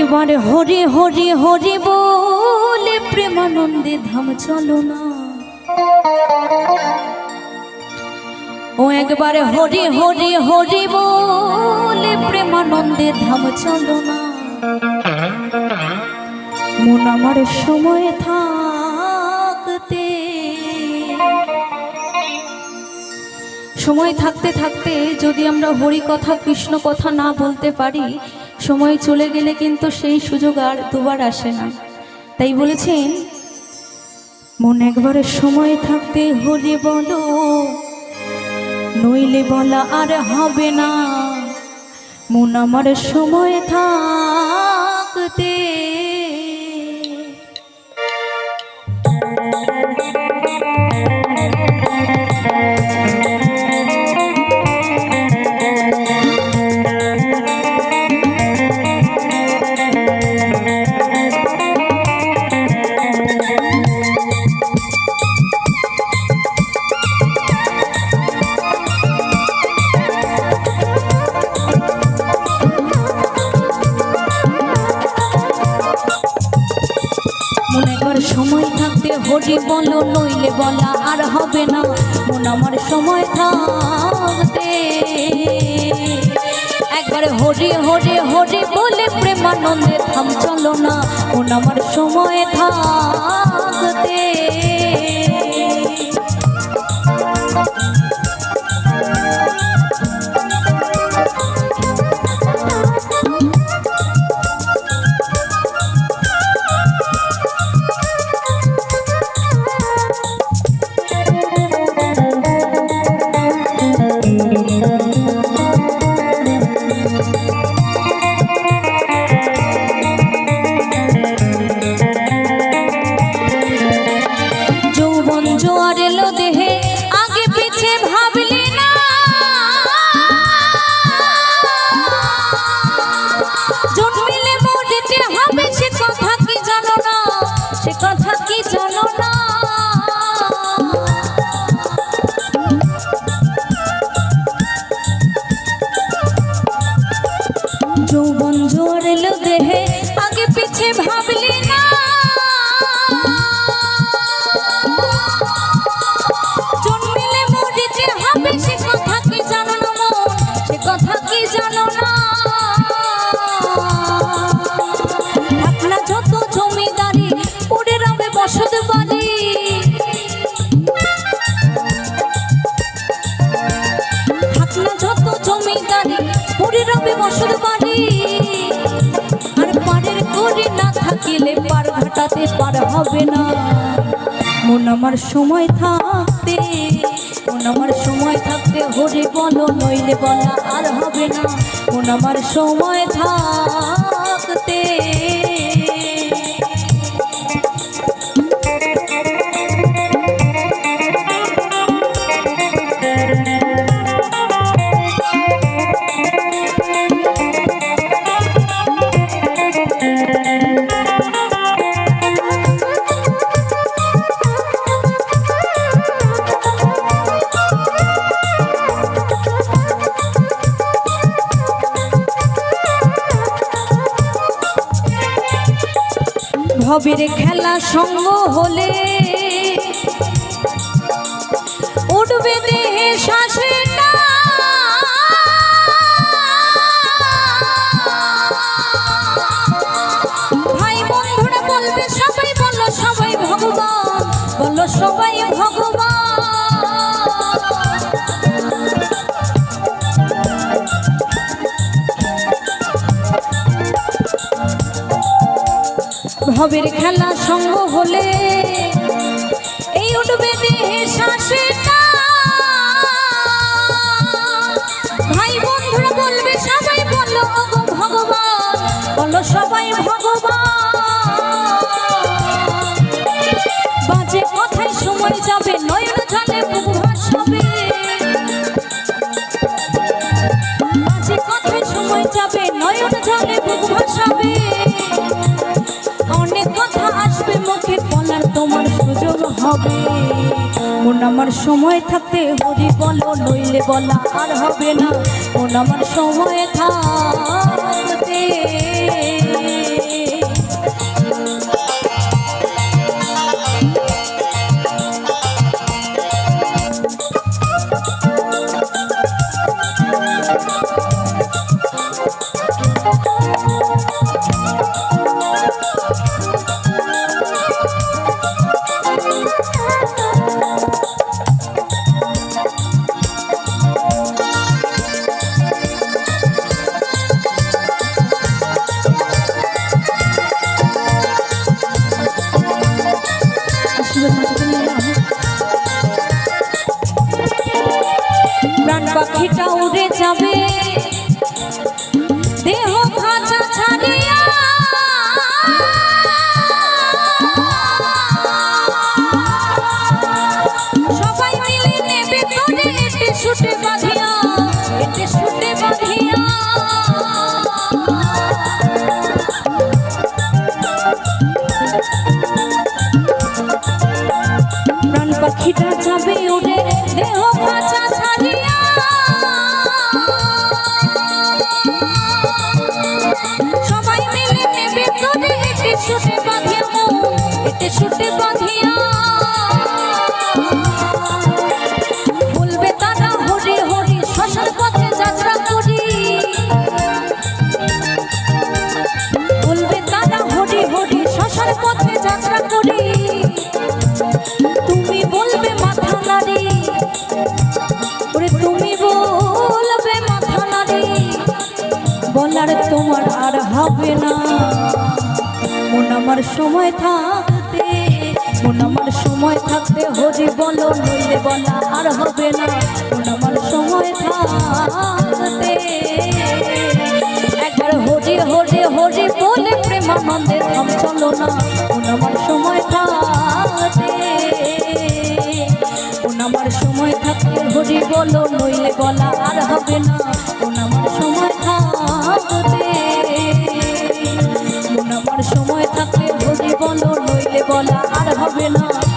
একবারে হরি হরি হরি বলে প্রেমানন্দে ধাম চলো না। ও একবারে হরি হরি হরি বলে প্রেমানন্দে ধাম চলো না। মন আমার সময় থাকতে সময় থাকতে থাকতে যদি আমরা হরি কথা, কৃষ্ণ কথা না বলতে পারি সময় চলে গেলে কিন্তু সেই সুযোগ আর দুবার আসে না। তাই বলেছেন, মন একবারে সময় থাকতে হলে বলো, নইলে বলা আর হবে না। মন আমার সময় থাকতে থাকতে বলো, নইলে বলা আর হবে না। মন আমার সময় থাকতে একবার হরে হরে হরে বলে প্রেমানন্দে থাম, চলো না। মন আমার সময় থাকতে যৌবন জোয়ার এলো দেহে, আগে পিছে ভাবলি না। জন্মিলে মরিতে হবে সে কথা কি জানো না মন? সে কথা কি জানো না? থাক যত জমিদারি পড়ে রবে বসত বাড়ি। থাক যত জমিদারি পড়ে রবে বসত বাড়ি। পার পার হবে না। মন আমার সময় থাকতে, মন আমার সময় থাকতে হরে বলো, নইলে বলা আর হবে না। মন আমার সময় থাকতে। ভবের খেলা সঙ্গ হলে উঠবে ভবের খেলা সঙ্গ হলে এই উঠবে দেহে শ্বাসে ভাই বন্ধুরা বলবে, সবাই বলো ভগবান। বলো সবাই ভগবান হবে। ও আমার সময় থাকতে হরি বলো, নইলে বলা আর হবে না। ও আমার সময় থাকতে। Thank পাখিটা যাবে উড়ে দেহ খাঁচা ছাড়িয়া। সবাই মিলে নেবে তোরে এটে শুটে বাঁধিয়া মৌ, শুটে বাঁধিয়া। হবে না। মন আমার সময় থাকতে, মন আমার সময় থাকতে হরি বলো, নইলে বলা আর হবে না। মন আমার সময় থাকতে, একবার হরি হরি হরি বলে প্রেমানন্দে থাম চলো না। মন আমার সময় থাকতে, মন আমার সময় থাকতে হরি বলো, নইলে বলা আর হবে না। হবে না